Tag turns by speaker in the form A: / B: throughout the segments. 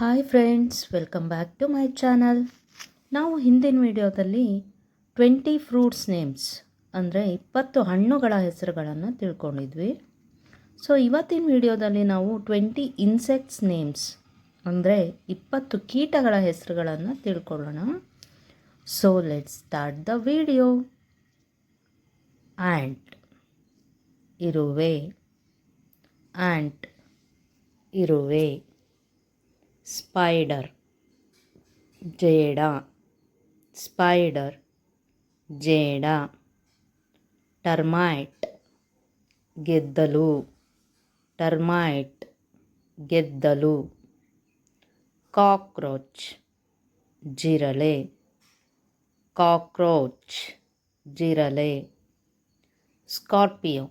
A: Hi friends, welcome back to my channel. ನಾವು ಹಿಂದಿನ ವಿಡಿಯೋದಲ್ಲಿ ಟ್ವೆಂಟಿ ಫ್ರೂಟ್ಸ್ ನೇಮ್ಸ್, ಅಂದರೆ ಇಪ್ಪತ್ತು ಹಣ್ಣುಗಳ ಹೆಸರುಗಳನ್ನು ತಿಳ್ಕೊಂಡಿದ್ವಿ. ಸೊ ಇವತ್ತಿನ ವಿಡಿಯೋದಲ್ಲಿ ನಾವು ಟ್ವೆಂಟಿ ಇನ್ಸೆಕ್ಟ್ಸ್ ನೇಮ್ಸ್, ಅಂದರೆ ಇಪ್ಪತ್ತು ಕೀಟಗಳ ಹೆಸರುಗಳನ್ನು ತಿಳ್ಕೊಳ್ಳೋಣ. So let start the video ant ಇರುವೆ. ಆ್ಯಂಟ್ ಇರುವೆ. స్పైడర్. జేడా. స్పైడర్. జేడా. టర్మాయిట్ గెద్దలు. టర్మాయిట్ గెద్దలు. కాక్రోచ్. జిరలే. కాక్రోచ్. జిరలే. స్కార్పియో.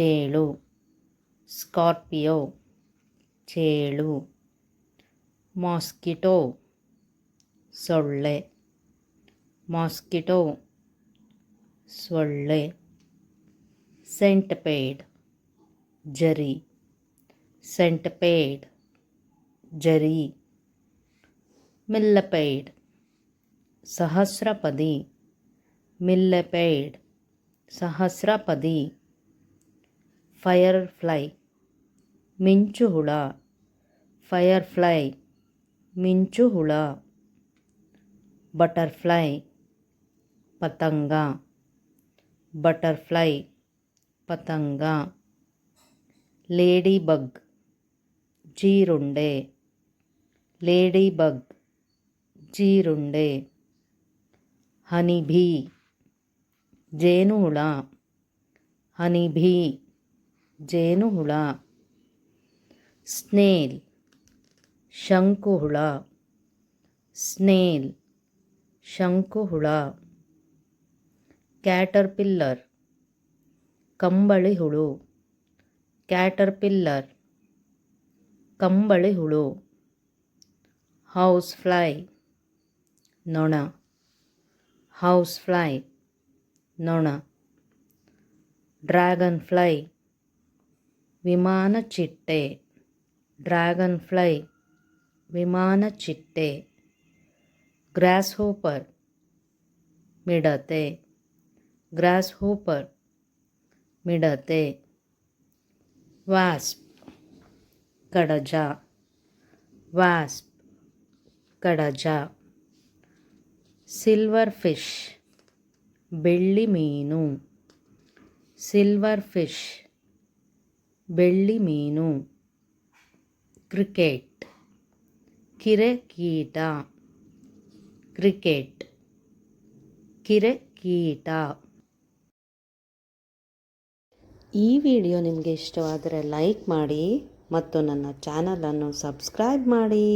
A: చేడు స్కార్పియో. ಚೇಳು ಮಾಸ್ಕಿಟೋ ಸೊಳ್ಳೆ ಮಾಸ್ಕಿಟೋ ಸೊಳ್ಳೆ ಸೆಂಟಪೇಡ್ ಜರಿ ಸೆಂಟಪೇಡ್ ಜರಿ ಮಿಲ್ಲಪೈಡ್ ಸಹಸ್ರಪದಿ ಮಿಲ್ಲಪೈಡ್ ಸಹಸ್ರಪದಿ ಫೈರ್ ಫ್ಲೈ ಮಿಂಚು ಹುಳ ಫೈರ್ ಫ್ಲೈ ಮಿಂಚು ಹುಳ ಬಟರ್ಫ್ಲೈ ಪತಂಗ ಬಟರ್ಫ್ಲೈ ಪತಂಗ ಲೇಡಿ ಬಗ್ ಜೀರುಂಡೆ ಲೇಡಿ ಬಗ್ ಜೀರುಂಡೆ ಹನಿಭೀ ಜೇನುಹುಳ ಹನಿಭೀ ಜೇನುಹುಳ ಸ್ನೇಲ್, ಶಂಕುಹುಳ. ಸ್ನೇಲ್, ಶಂಕುಹುಳ. ಕ್ಯಾಟರ್ಪಿಲ್ಲರ್ ಕಂಬಳಿ ಹುಳು ಕ್ಯಾಟರ್ಪಿಲ್ಲರ್ ಕಂಬಳಿ ಹುಳು ಹೌಸ್ ಫ್ಲೈ ನೊಣ. ಹೌಸ್ ಫ್ಲೈ ನೊಣ. ಡ್ರ್ಯಾಗನ್ ಫ್ಲೈ ವಿಮಾನ ಚಿಟ್ಟೆ ಡ್ರ್ಯಾಗನ್ ಫ್ಲೈ ವಿಮಾನ ಚಿಟ್ಟೆ ಗ್ರಾಸ್ ಹೋಪರ್ ಮಿಡತೆ ಗ್ರಾಸ್ ಹೋಪರ್ ಮಿಡತೆ ವಾಸ್ಪ್ ಕಡಜ ವಾಸ್ಪ್ ಕಡಜ ಸಿಲ್ವರ್ ಫಿಶ್ ಬೆಳ್ಳಿ ಮೀನು ಸಿಲ್ವರ್ ಫಿಶ್ ಬೆಳ್ಳಿ ಮೀನು ಕ್ರಿಕೆಟ್. ಕಿರಕೀಟ. ಕ್ರಿಕೆಟ್. ಕಿರಕೀಟ. ಈ ವಿಡಿಯೋ ನಿಮಗೆ ಇಷ್ಟವಾದರೆ ಲೈಕ್ ಮಾಡಿ ಮತ್ತು ನನ್ನ ಚಾನಲನ್ನು ಸಬ್ಸ್ಕ್ರೈಬ್ ಮಾಡಿ.